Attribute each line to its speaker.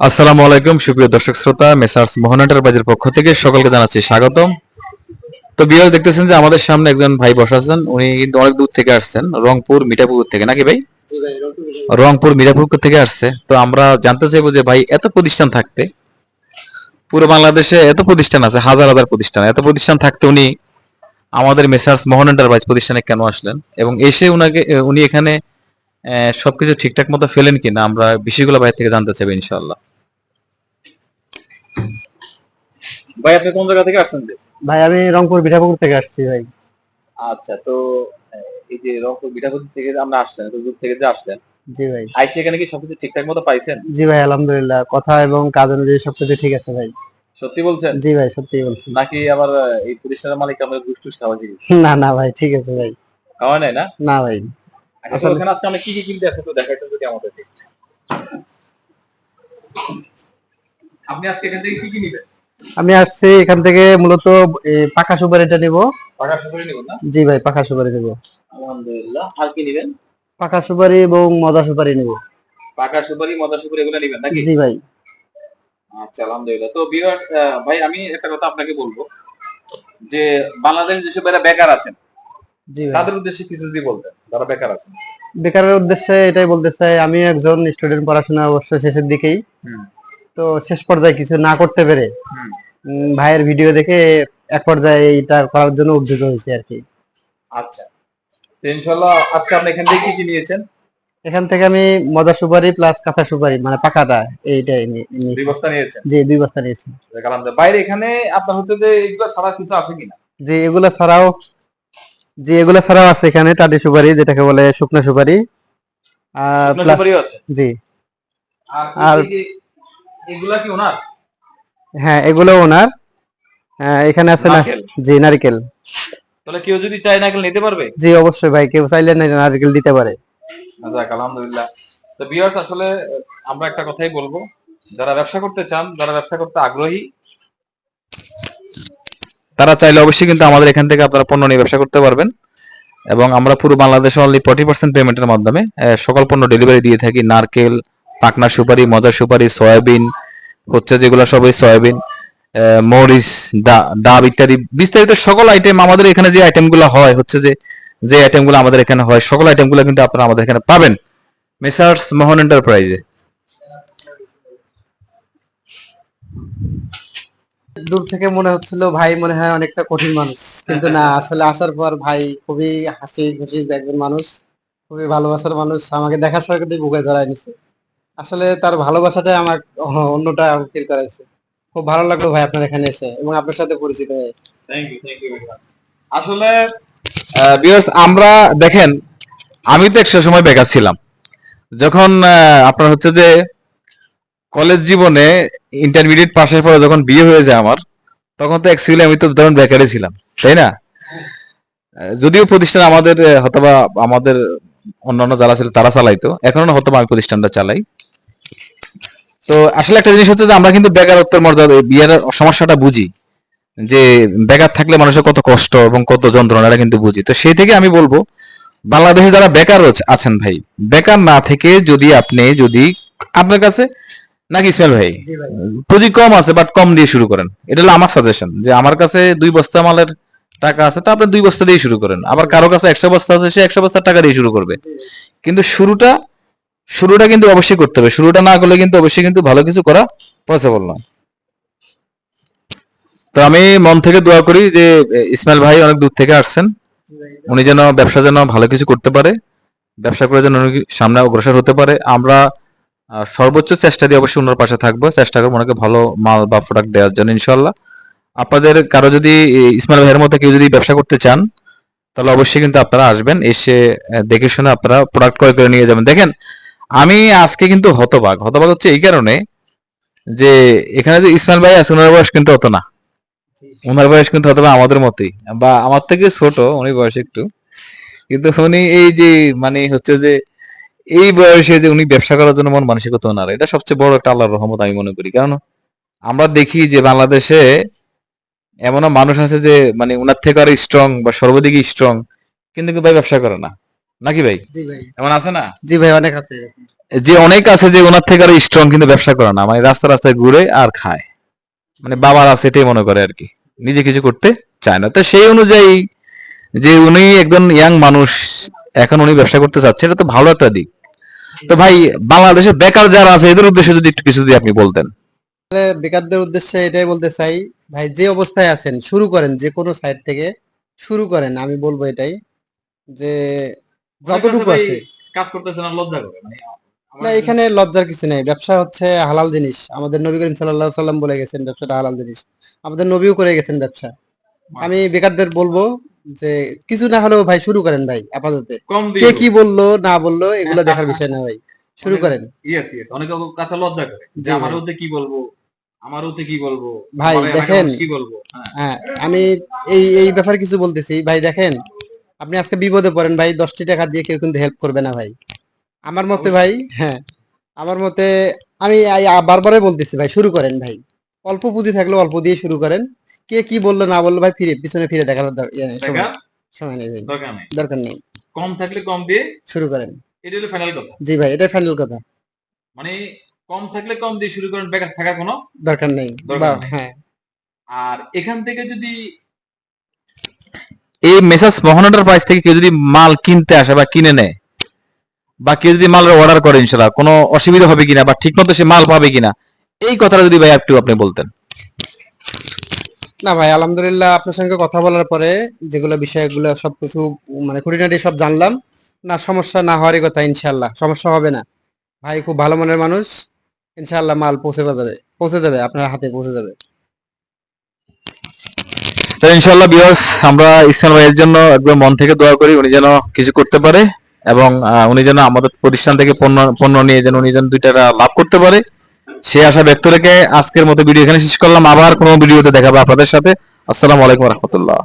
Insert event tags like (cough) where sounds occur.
Speaker 1: আসসালামু আলাইকুম, সুপ্রিয় দর্শক শ্রোতা, মেসার্স মোহন এন্টারপ্রাইজের পক্ষ থেকে সকলকে জানাচ্ছি স্বাগতম। তো বিয়ার দেখতেছেন যে আমাদের সামনে একজন ভাই বসা আছেন। উনি কিন্তু অনেক দূর থেকে আসছেন, রংপুর মিঠাপুর থেকে, নাকি ভাই? রংপুর মিঠাপুর থেকে আসছে। তো আমরা জানতে চাইব যে ভাই, এত প্রতিষ্ঠান থাকতে, পুরো বাংলাদেশে এত প্রতিষ্ঠান আছে, হাজার হাজার প্রতিষ্ঠান। এত প্রতিষ্ঠান থাকতে উনি আমাদের মেসার্স মোহন এন্টারপ্রাইজ প্রতিষ্ঠানে কেন আসলেন? এবং এসে উনাকে, উনি এখানে সবকিছু ঠিকঠাক মতো ফেলেন কিনা, আমরা বিষয়গুলো বাইরে থেকে জানতে চাইব ইনশাআল্লাহ। ভাই আপনি কোন জায়গা থেকে আসছেন
Speaker 2: ভাই আমি রংপুর বিঠাপুকুর থেকে আসছি ভাই।
Speaker 1: আচ্ছা তো এই যে রংপুর বিঠাপুর থেকে আমরা আসলেন এত দূর থেকে যে আসলেন
Speaker 2: জি ভাই।
Speaker 1: আইসে এখানে কি সবকিছু ঠিকঠাক মতো পাইছেন?
Speaker 2: জি ভাই আলহামদুলিল্লাহ। কথা এবং কাজ অনুযায়ী সবকিছু ঠিক আছে ভাই।
Speaker 1: সত্যি বলছেন?
Speaker 2: জি ভাই সত্যি বলছেন
Speaker 1: নাকি আবার এই প্রতিষ্ঠানের মালিক আমাদের ঘুষ খাওয়াছি
Speaker 2: না না ভাই ঠিক আছে ভাই।
Speaker 1: খাওয়া নাই না?
Speaker 2: না ভাই।
Speaker 1: আচ্ছা
Speaker 2: আসলে-
Speaker 1: ওখানে আজকে আমরা কি কি কিনতে আছে তো দেখাইতেন যদি আমাদের আপনি আজকে এখান থেকে কি কি নিবেন?
Speaker 2: আমি আসছি এখান থেকে মূলত পাকা সুপারিটা নিব।
Speaker 1: পাকা সুপারি নিবেন না?
Speaker 2: জি ভাই পাকা সুপারি নিব।
Speaker 1: আলহামদুলিল্লাহ। আর কি নিবেন?
Speaker 2: পাকা সুপারি এবং মজা সুপারি নিব।
Speaker 1: পাকা সুপারি মদা সুপারি এগুলো নিবেন নাকি?
Speaker 2: জি ভাই।
Speaker 1: আচ্ছা আলহামদুলিল্লাহ। তো ভিউয়ার্স ভাই আমি একটা কথা আপনাকে বলব। যে বাংলাদেশ যেসব এরা বেকার আছেন
Speaker 2: জি ভাই।
Speaker 1: তাদের উদ্দেশ্যে কিছু যদি বলতেন যারা বেকার আছেন।
Speaker 2: বেকারের উদ্দেশ্যে এটাই বলতে চাই আমি একজন স্টুডেন্ট পড়াশোনা অবশ্য শেষের দিকেই।
Speaker 1: হুম।
Speaker 2: তো শেষ পর্যায়ে কিছু না করতে পেরে ভাইয়ের ভিডিও দেখে এক পর্যায়ে এটা করার জন্য উদ্যোগ হয়েছে আর কি।
Speaker 1: আচ্ছা। তো ইনশাল্লাহ আজকে আপনি এখান থেকে কি কি নিয়েছেন?
Speaker 2: এখান থেকে আমি মজা সুপারি প্লাস কাঁচা সুপারি মানে পাকাটা এইটাই
Speaker 1: দুই বস্তা নিয়েছেন?
Speaker 2: জি দুই বস্তা নিয়েছি।
Speaker 1: বাইরে এখানে আপনার হচ্ছে যে এগুলো ছাড়া কিছু আছে কিনা?
Speaker 2: যে এগুলা ছাড়াও যে এগুলা ছাড়াও আছে এখানে টাটি সুপারি যেটাকে বলে শুকনো সুপারি। আর জি।
Speaker 1: আর এগুলা কি ওনার?
Speaker 2: হ্যাঁ এগুলো ওনার। আহ, এখানে আছে না
Speaker 1: নারকেল।
Speaker 2: জি নারকেল।
Speaker 1: তাহলে কেউ যদি চায় নারকেল নিতে পারবে?
Speaker 2: জি অবশ্যই ভাই কেউ চাইলে নারকেল দিতে পারে।
Speaker 1: যাক আলহামদুলিল্লাহ। তো বিয়ার্স আসলে আমরা একটা কথাই বলব। যারা ব্যবসা করতে চান যারা ব্যবসা করতে আগ্রহী তারা চাইলে অবশ্যই কিন্তু আমাদের এখান থেকে আপনারা পণ্য নিয়ে ব্যবসা করতে পারবেন। এবং আমরা পুরো বাংলাদেশে অনলি ফর্টি পার্সেন্ট পেমেন্টের মাধ্যমে সকল পণ্য ডেলিভারি দিয়ে থাকি। নারকেল পাকনা সুপারি, মজার সুপারি, সয়াবিন, হচ্ছে যেগুলো সবই সয়াবিন মরিচ ডাব ইত্যাদি। বিস্তারিত সকল আইটেম আমাদের এখানে যে আইটেমগুলো হয়, হচ্ছে যে যে আইটেমগুলো আমাদের এখানে হয়, সকল আইটেমগুলো কিন্তু আপনারা আমাদের এখানে পাবেন। মেসার্স মোহন এন্টারপ্রাইজে
Speaker 2: দূর থেকে মনে হচ্ছিল ভাই মনে হয় অনেকটা কঠিন মানুষ, কিন্তু না, আসলে আসার পর ভাই খুবই হাসি খুশি একজন মানুষ, খুবই ভালোবাসার মানুষ, আমাকে দেখার সঙ্গে বুকে জড়াই নিছে। আসলে তার ভালোবাসাটাই আমার (laughs) অন্যটা ফিল করাইছে। খুব ভালো লাগল ভাই আপনার এখানে এসে এবং আপনার সাথে পরিচিত হয়ে।
Speaker 1: আসলে বিয়ার্স আমরা দেখেন, আমি তো একটা সময় বেকার ছিলাম। যখন আপনার হচ্ছে যে কলেজ জীবনে ইন্টারমিডিয়েট পাশের পরে যখন বিয়ে হয়ে যায় আমার, তখন তো অ্যাকচুয়ালি আমি তো ধরুন বেকারই ছিলাম, তাই না? যদিও প্রতিষ্ঠান আমাদের, হয়তোবা আমাদের অন্যান্য যারা ছিল তারা চালাইতো, এখনও হয়তো আমি প্রতিষ্ঠানটা চালাই। তো আসলে একটা জিনিস হচ্ছে যে আমরা কিন্তু বেকারত্বের মর্যাদা বিয়ের সমস্যাটা বুঝি। যে বেকার থাকলে মানুষের কত কষ্ট এবং কত যন্ত্রণা এটা কিন্তু বুঝি। তো সেই থেকে আমি বলব বাংলাদেশে যারা বেকার আছেন ভাই বেকার না থেকে যদি আপনি যদি আপনার কাছে নাকি ইসমাইল ভাই
Speaker 2: ভাই।
Speaker 1: পুঁজি কম আছে বাট কম দিয়ে শুরু করেন। এটা হলো আমার সাজেশন যে আমার কাছে দুই বস্তা মালের টাকা আছে তা আপনি দুই বস্তা দিয়ে শুরু করেন। আবার কারও কাছে একশো বস্তা আছে সে একশো বস্তার টাকা দিয়ে শুরু করবে। কিন্তু শুরুটা শুরুটা কিন্তু অবশ্যই করতে হবে। শুরুটা না করলে কিন্তু অবশ্যই কিন্তু ভালো কিছু করা পসিবল না। তো আমি মন থেকে দোয়া করি যে ইসমাইল ভাই অনেক দূর থেকে আসছেন। উনি যেন ব্যবসা যেন ভালো কিছু করতে পারে, ব্যবসা করে যেন সামনে অগ্রসর হতে পারে। আমরা সর্বোচ্চ চেষ্টা দিয়ে অবশ্যই ওনার পাশে থাকব। চেষ্টা করব ওনাকে ভালো মাল বা প্রোডাক্ট দেওয়ার জন্য ইনশাল্লাহ আপনাদের কারও যদি ইসমাইল ভাইয়ের মতো কেউ যদি ব্যবসা করতে চান, তাহলে অবশ্যই কিন্তু আপনারা আসবেন। এসে দেখে শুনে আপনারা প্রোডাক্ট ক্রয় করে নিয়ে যাবেন। দেখেন আমি আজকে কিন্তু হতবাক। হতবাক হচ্ছে এই কারণে যে এখানে যে ইসমাইল ভাই আছে, ওনার বয়স কিন্তু অত না। ওনার বয়স কিন্তু হয়তো আমাদের মতোই। বা আমার থেকে ছোট, উনি বয়স একটু। কিন্তু উনি এই যে মানে হচ্ছে যে এই বয়সে যে উনি ব্যবসা করার জন্য মন মানসিকতা ওনার, এটা সবচেয়ে বড় একটা আল্লাহর রহমত আমি মনে করি। কারণ আমরা দেখি যে বাংলাদেশে এমনও মানুষ আছে যে মানে উনার থেকে আরও স্ট্রং বা সর্বদিকে স্ট্রং কিন্তু ভাই ব্যবসা করে না। নাকি ভাই?
Speaker 2: ভাই।
Speaker 1: এমন আছে না?
Speaker 2: জি ভাই অনেক আছে
Speaker 1: যে অনেক আছে যে ওনার থেকে আরও স্ট্রং কিন্তু ব্যবসা করে না মানে রাস্তা রাস্তায় ঘুরে আর খায়। মানে বাবার আছে এটাই মনে করে আর কি। নিজে কিছু করতে চায় না। তো সেই অনুযায়ী যে উনি একজন ইয়াং মানুষ এখন উনি ব্যবসা করতে চাচ্ছে এটা তো ভালো একটা দিক। তো ভাই বাংলাদেশে বেকার যারা আছে এদের উদ্দেশ্যে যদি একটু কিছু যদি আপনি বলতেন।
Speaker 2: বেকারদের উদ্দেশ্যে এটাই বলতে চাই ভাই যে অবস্থায় আছেন শুরু করেন যে কোনো সাইড থেকে শুরু করেন আমি বলব এটাই যে যতটুকু আছে।
Speaker 1: কাজ করতেছে না লজ্জা করে মানে
Speaker 2: না এখানে লজ্জার কিছু নেই। ব্যবসা হচ্ছে হালাল জিনিস। আমাদের নবী করিম সাল্লাল্লাহু আলাইহি সাল্লাম বলে গেছেন ব্যবসাটা হালাল জিনিস। আমাদের নবীও করে গেছেন ব্যবসা। আমি বেকারদের বলব যে কিছু না হলেও ভাই শুরু করেন ভাই আপাতত। কে কি বলল না বলল এগুলো দেখার বিষয় না ভাই। শুরু করেন।
Speaker 1: ইয়েস ইয়েস অনেকে কাছে লজ্জা করে
Speaker 2: জি ভাই।
Speaker 1: ওতে কি বলব আমার ওতে কি বলব
Speaker 2: ভাই, দেখেন।
Speaker 1: কি বলব? হ্যাঁ।
Speaker 2: হ্যাঁ আমি এই এই ব্যাপারে কিছু বলতেছি। ভাই দেখেন আপনি আজকে বিপদে পড়েন ভাই দশটি টাকা দিয়ে কেউ কিন্তু হেল্প করবে না ভাই। আমার মতে ভাই হ্যাঁ আমার মতে আমি বারবারই বলতেছি ভাই শুরু করেন ভাই। অল্প পুঁজি থাকলে অল্প দিয়ে শুরু করেন। কে কি বলল না বলল ভাই ফিরে পিছনে ফিরে দেখার ইয়ে সময়- নেই
Speaker 1: দরকার নেই। কম থাকলে কম দিয়ে
Speaker 2: শুরু করেন।
Speaker 1: এটা হলো ফাইনাল কথা।
Speaker 2: জি ভাই এটাই ফাইনাল কথা।
Speaker 1: মানে কম থাকলে কম দিয়ে শুরু করেন বেকার থাকার কোনো
Speaker 2: দরকার নেই।
Speaker 1: নেই।
Speaker 2: হ্যাঁ।
Speaker 1: আর এখান থেকে যদি এই মেসাজ মোহনাটার প্রাইস থেকে কেউ যদি মাল কিনতে আসে বা কিনে নেয়, বা কেউ যদি মাল অর্ডার করে ইনশাল্লাহ কোনো অসুবিধা হবে কিনা বা ঠিক মতো সে মাল পাবে কিনা, এই কথাটা যদি ভাই একটু আপনি বলতেন।
Speaker 2: না ভাই, আলহামদুলিল্লাহ আপনার সঙ্গে কথা বলার পরে যেগুলো বিষয়গুলো সবকিছু মানে খুঁটিনাটি সব জানলাম। না, সমস্যা না হওয়ারই কথা ইনশাল্লাহ সমস্যা হবে না। ভাই, খুব ভালো মনের মানুষ ইনশাল্লাহ মাল পৌঁছে যাবে পৌঁছে যাবে, আপনার হাতে পৌঁছে যাবে।
Speaker 1: তো ইনশাল্লাহ বিয়ার্স আমরা ইসলাম ভাইয়ের জন্য একদম মন থেকে দোয়া করি, উনি যেন কিছু করতে পারে এবং উনি যেন আমাদের প্রতিষ্ঠান থেকে পণ্য পণ্য নিয়ে যেন উনি যেন দুইটা লাভ করতে পারে। সে আশা ব্যক্ত রেখে আজকের মতো ভিডিও এখানে শেষ করলাম। আবার কোনো ভিডিওতে দেখাবো আপনাদের সাথে। আসসালামু আলাইকুম রহমতুল্লাহ।